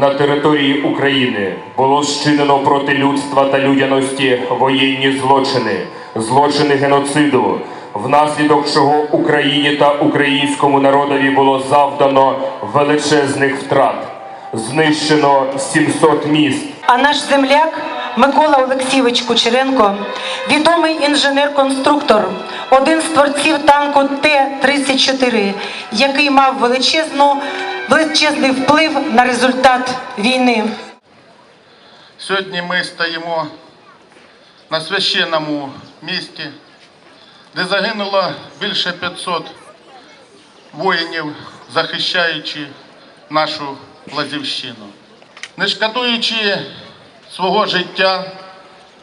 На території України було зчинено проти людства та людяності воєнні злочини, злочини геноциду, внаслідок чого Україні та українському народові було завдано величезних втрат. Знищено 700 міст, А наш земляк Микола Олексійович Кучеренко, відомий інженер-конструктор, один з творців танку Т-34, який мав величезну, величезний вплив на результат війни. Сьогодні ми стоїмо на священному місті, де загинуло більше 500 воїнів, захищаючи нашу Лазівщину. Не шкодуючи свого життя,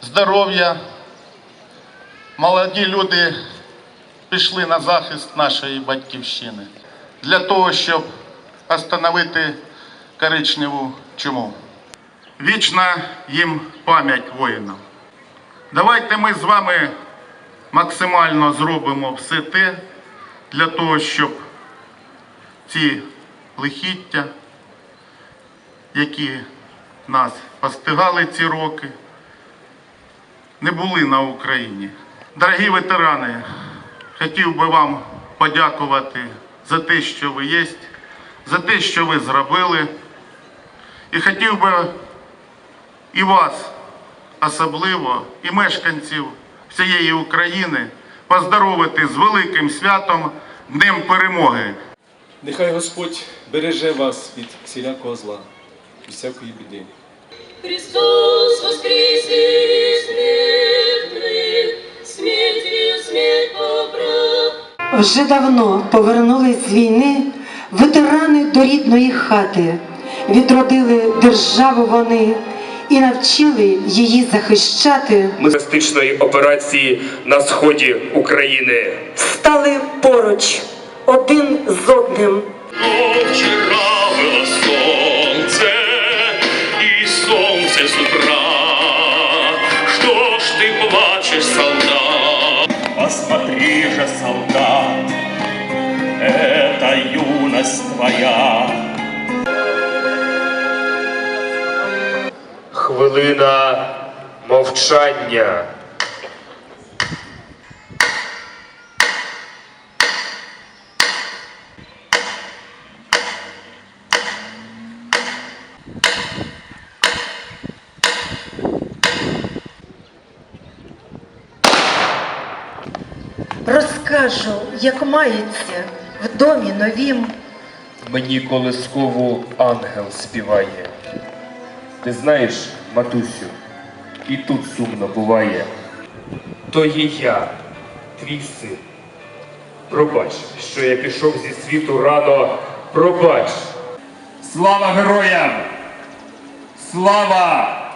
здоров'я, молоді люди пішли на захист нашої батьківщини для того, щоб остановити коричневу чуму. Вічна їм пам'ять воїнам. Давайте ми з вами максимально зробимо все те для того, щоб ці лихіття, які нас постигали ці роки, не були на Україні. Дорогі ветерани, хотів би вам подякувати за те, що ви є, за те, що ви зробили. І хотів би і вас особливо, і мешканців всієї України поздоровити з великим святом Днем Перемоги. Нехай Господь береже вас від всілякого зла, від всякої біди. Христос мертвых, смертью смерть побрал. Вже давно повернулись з війни ветерани до рідної хати, відродили державу вони і навчили її захищати. терористичної операції на сході України. Стали поруч один з одним. Вчера было солнце, и солнце с утра. Что ж ты плачешь, солдат? Посмотри же, солдат, это юность твоя. Хвилина мовчання. Розкажу, як мається в домі новім. Мені колискову ангел співає. Ти знаєш, матусю, і тут сумно буває. То є я, твій син. Пробач, що я пішов зі світу рано. Пробач. Слава героям! Слава!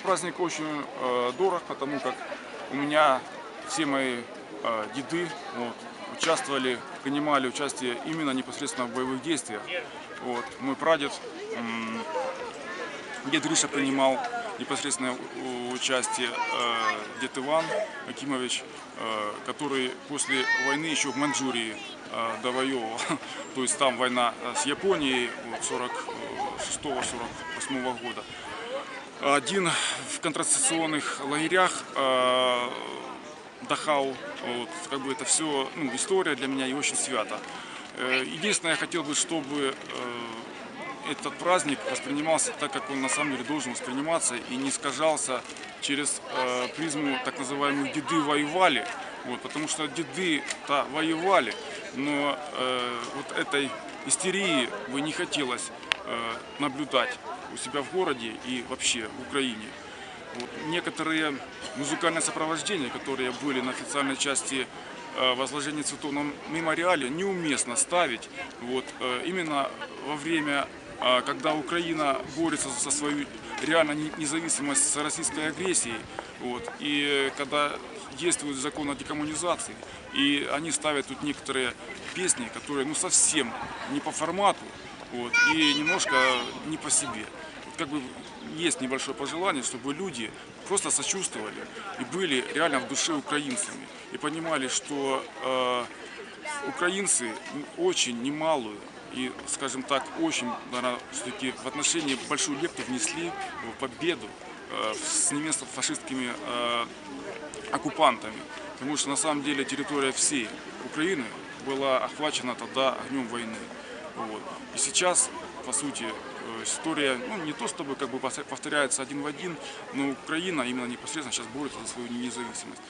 Праздник очень э, дорог, потому как у меня все мои э, деды вот, участвовали, принимали участие именно непосредственно в боевых действиях. Вот. Мой прадед, м, дед Гриша принимал непосредственное участие, э, дед Иван Акимович, э, который после войны еще в Маньчжурии э, довоевывал. То есть там война э, с Японией вот, 46-48 года. Один в контрацепционных лагерях э, Дахау. Вот, как бы это все ну, история для меня и очень свято. Э, Единственное, я хотел бы, чтобы э, этот праздник воспринимался так, как он на самом деле должен восприниматься и не искажался через э, призму так называемых деды воевали. Вот, потому что деды-то воевали, но э, вот этой истерии бы не хотелось э, наблюдать у себя в городе и вообще в Украине. Вот некоторые музыкальные сопровождения, которые были на официальной части э, возложения цветов на мемориале, неуместно ставить вот, э, именно во время, э, когда Украина борется за свою реально не- независимость с российской агрессией, вот, и когда действует закон о декоммунизации, и они ставят тут некоторые песни, которые ну, совсем не по формату, вот, и немножко не по себе. Как бы есть небольшое пожелание, чтобы люди просто сочувствовали и были реально в душе украинцами и понимали, что э, украинцы очень немалую и, скажем так, очень, наверное, все-таки в отношении большую лепту внесли в победу э, с немецко-фашистскими э, оккупантами. Потому что на самом деле территория всей Украины была охвачена тогда огнем войны. Вот. И сейчас, по сути, э, история, ну, не то чтобы как бы повторяется один в один, но Украина именно непосредственно сейчас борется за свою независимость.